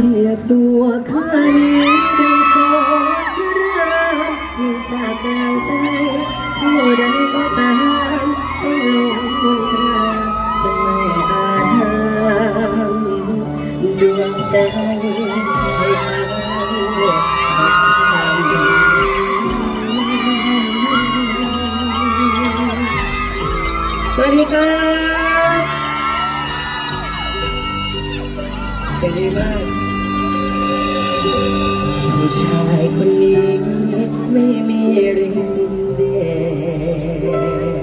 เปรียบตัวข้านี้ดังสองพระรามอยู่ปากกลางใจผู้ใดก็ตามต้องลงมนตราจะไม่อาจห้ามดวงใจให้เขาจะช้ำสวัสดีครับสวัสดีมาก ชายคนนี้ไม่มีรินเดช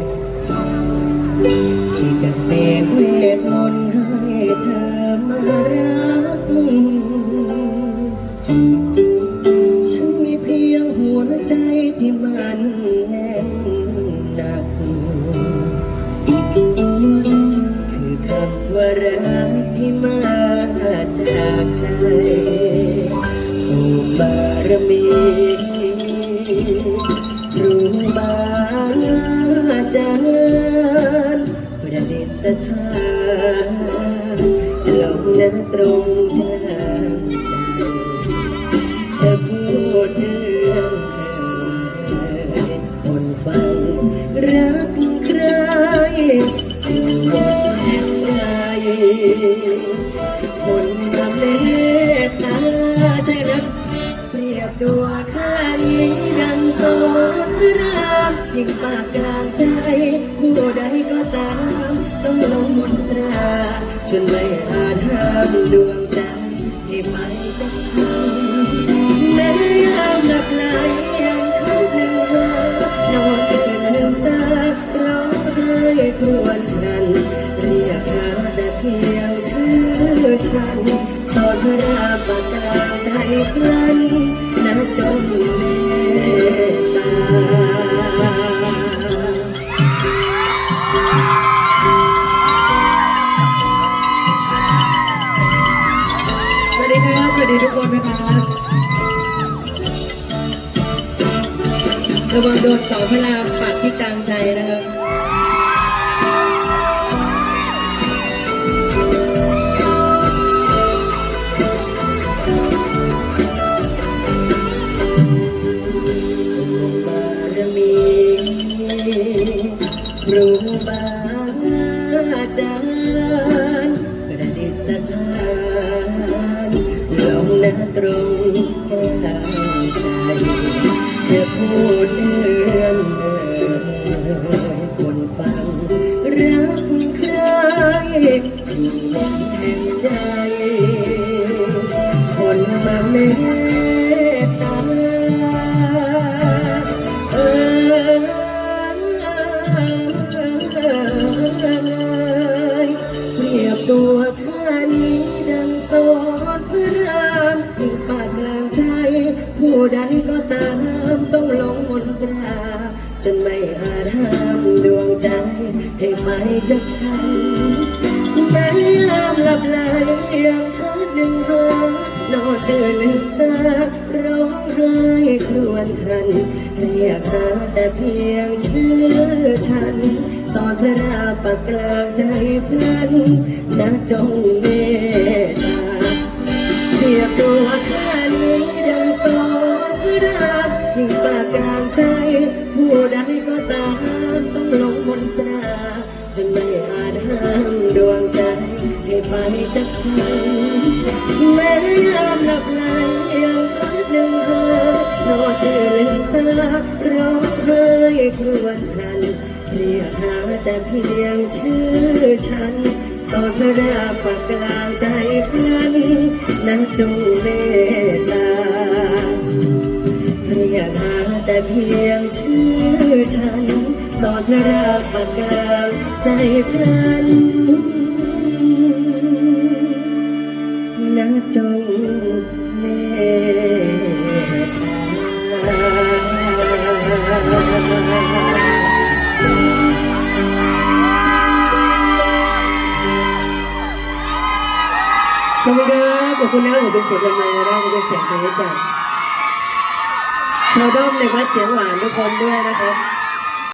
ที่จะเสกเวทมนต์ให้เธอมารักฉันมีเพียงหัวใจที่มันแน่นหนักคือคำว่ารัก ครูบาอาจารย์ประดิษฐานลงหนะตรงกลางใจเธอพูดเรื่องเธอคนฟังรักใครหมดแห่งใดคนมาเมตตาใช่รีย บตัวข้านี้ดังสอนรามยิ่งปากกลางใจผู้ใดก็ตาม ต้องลงมนตราจนไม่อาจห้ามดวงใจให้ไม่จะช้ำแม้ยามหลับไหลยังคำหนึ่งหานอนตื่นลืมตาร้องไห้ครวญครัน เรียกหาแต่เพียงชื่อฉันสอนพระราปากกลางใจพลัน วัสดีทุกคะครับระวังโดนเสาพระราปักที่กลางใจนะครับบารมีรูบาอา และตรงแก้วใจจะพูดเรื่องเอ่ยคนฟัง รักใครอยู่แห่งใดคนมาเมาจนไม่อาจห้ามดวงใจ ให้ไม่จากฉันแม้ยามหลับไหลยังคำหนึ่งหานอนตื่นลืมตาร้องไห้ครวญครันเรียกหาแต่เพียงชื่อฉัน สอนพระราปากกลางใจพลันนะจงเม ไปจากฉันแม้ยามหลับไหลยังพักหนึ่งหานอนตื่นลืมตาร้องไห้ครวญครันเรียกหาแต่เพียงชื่อฉันสอนพระราปากกลางใจพลันนั้นจงเมตตาเรียกหาแต่เพียงชื่อฉัน สอนพระราปากกลางใจพลัน ขอบคุณครับขอบคุณนะผมเป็นเสียงเป็นโมได้ผมเป็นเสียงเพลงจากชาวด้อมในวัดเสียงหวานทุกคนด้วยนะครับ